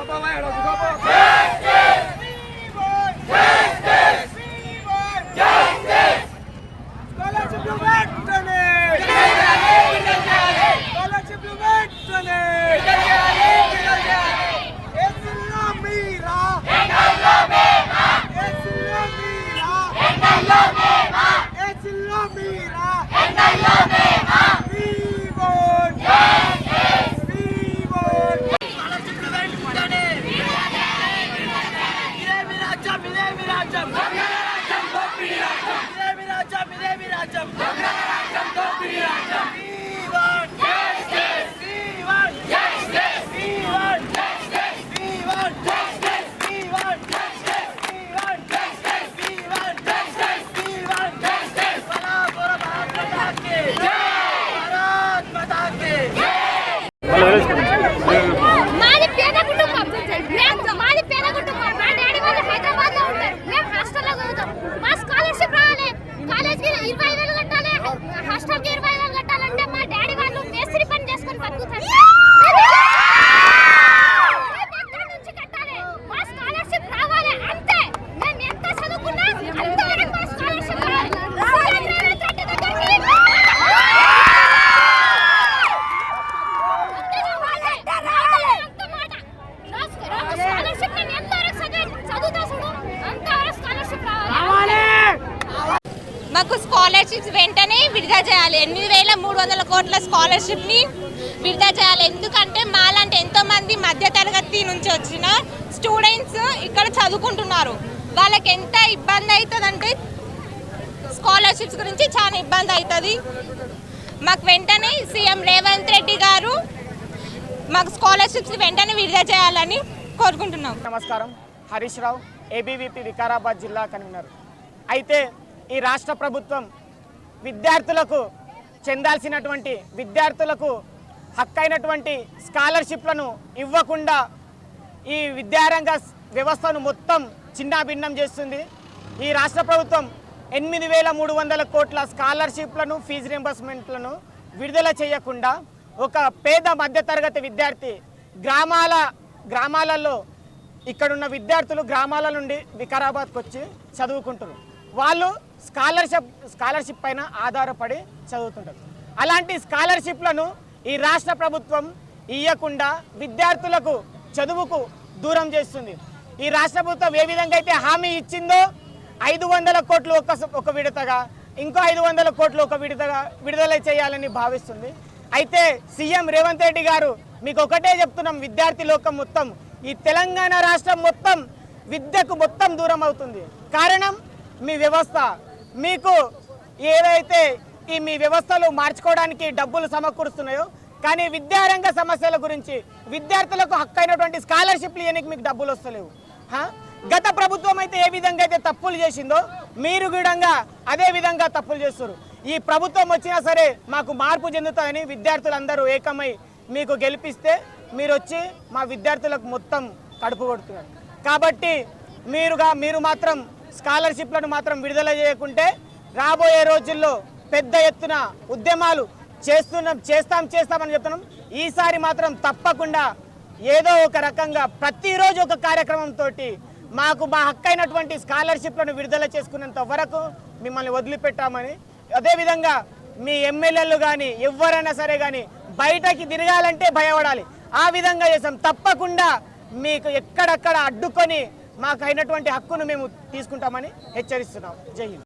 બાપા વાયડો ভালো స్కాలర్షిప్స్ వెంటనే విడుదల చేయాలి. ఎనిమిది వేల మూడు వందల కోట్ల స్కాలర్షిప్ని విడుదల చేయాలి. ఎందుకంటే మాలాంటి ఎంతోమంది మధ్యతరగతి నుంచి వచ్చిన స్టూడెంట్స్ ఇక్కడ చదువుకుంటున్నారు. వాళ్ళకి ఎంత ఇబ్బంది అవుతుందంటే స్కాలర్షిప్స్ గురించి చాలా ఇబ్బంది అవుతుంది. మాకు వెంటనే సీఎం రేవంత్ రెడ్డి గారు మాకు స్కాలర్షిప్స్ వెంటనే విడుదల చేయాలని కోరుకుంటున్నాం. నమస్కారం. హరీష్ రావు ఏబీవీపీ వికారాబాద్ జిల్లా కన్వీనర్. అయితే ఈ రాష్ట్ర ప్రభుత్వం విద్యార్థులకు చెందాల్సినటువంటి విద్యార్థులకు హక్కైనటువంటి స్కాలర్షిప్లను ఇవ్వకుండా ఈ విద్యారంగ వ్యవస్థను మొత్తం చిన్నాభిన్నం చేస్తుంది. ఈ రాష్ట్ర ప్రభుత్వం ఎనిమిది వేల మూడు వందల కోట్ల స్కాలర్షిప్లను ఫీజు రింబర్స్మెంట్లను విడుదల చేయకుండా ఒక పేద మధ్యతరగతి విద్యార్థి గ్రామాల గ్రామాలలో ఇక్కడున్న విద్యార్థులు గ్రామాల నుండి వికారాబాద్కి వచ్చి చదువుకుంటారు వాళ్ళు స్కాలర్షిప్ స్కాలర్షిప్ పైన ఆధారపడి చదువుతుంటారు అలాంటి స్కాలర్షిప్లను ఈ రాష్ట్ర ప్రభుత్వం ఇవ్వకుండా విద్యార్థులకు చదువుకు దూరం చేస్తుంది. ఈ రాష్ట్ర ప్రభుత్వం ఏ విధంగా అయితే హామీ ఇచ్చిందో ఐదు వందల కోట్లు ఒక ఒక విడతగా ఇంకో ఐదు వందల కోట్లు ఒక విడతగా విడుదల చేయాలని భావిస్తుంది. అయితే సీఎం రేవంత్ రెడ్డి గారు మీకు ఒకటే చెప్తున్నాం విద్యార్థి లోకం మొత్తం ఈ తెలంగాణ రాష్ట్రం మొత్తం విద్యకు మొత్తం దూరం అవుతుంది. కారణం మీ వ్యవస్థ. మీకు ఏవైతే ఈ మీ వ్యవస్థలు మార్చుకోవడానికి డబ్బులు సమకూరుస్తున్నాయో కానీ విద్యారంగ సమస్యల గురించి విద్యార్థులకు హక్కైనటువంటి స్కాలర్షిప్లు ఇవ్వడానికి మీకు డబ్బులు వస్తలేవు. హా? గత ప్రభుత్వం అయితే ఏ విధంగా అయితే తప్పులు చేసిందో మీరు కూడా అదే విధంగా తప్పులు చేస్తారు ఈ ప్రభుత్వం వచ్చినా సరే మాకు మార్పు చెందుతుందని విద్యార్థులందరూ ఏకమై మీకు గెలిపిస్తే మీరు వచ్చి మా విద్యార్థులకు మొత్తం కడుపు కొడుతున్నారు. కాబట్టి మీరుగా మీరు మాత్రం స్కాలర్షిప్లను మాత్రం విడుదల చేయకుంటే రాబోయే రోజుల్లో పెద్ద ఎత్తున ఉద్యమాలు చేస్తున్నాం చేస్తాం చేస్తామని చెప్తున్నాం. ఈసారి మాత్రం తప్పకుండా ఏదో ఒక రకంగా ప్రతిరోజు ఒక కార్యక్రమంతో మాకు మా హక్కైనటువంటి స్కాలర్షిప్లను విడుదల చేసుకున్నంత వరకు మిమ్మల్ని వదిలిపెట్టామని. అదేవిధంగా మీ ఎమ్మెల్యేలు కానీ ఎవరైనా సరే కానీ బయటకి తిరగాలంటే భయపడాలి. ఆ విధంగా చేసాం. తప్పకుండా మీకు ఎక్కడక్కడ అడ్డుకొని మాకు అయినటువంటి హక్కును మేము తీసుకుంటామని హెచ్చరిస్తున్నాం. జై హింద్.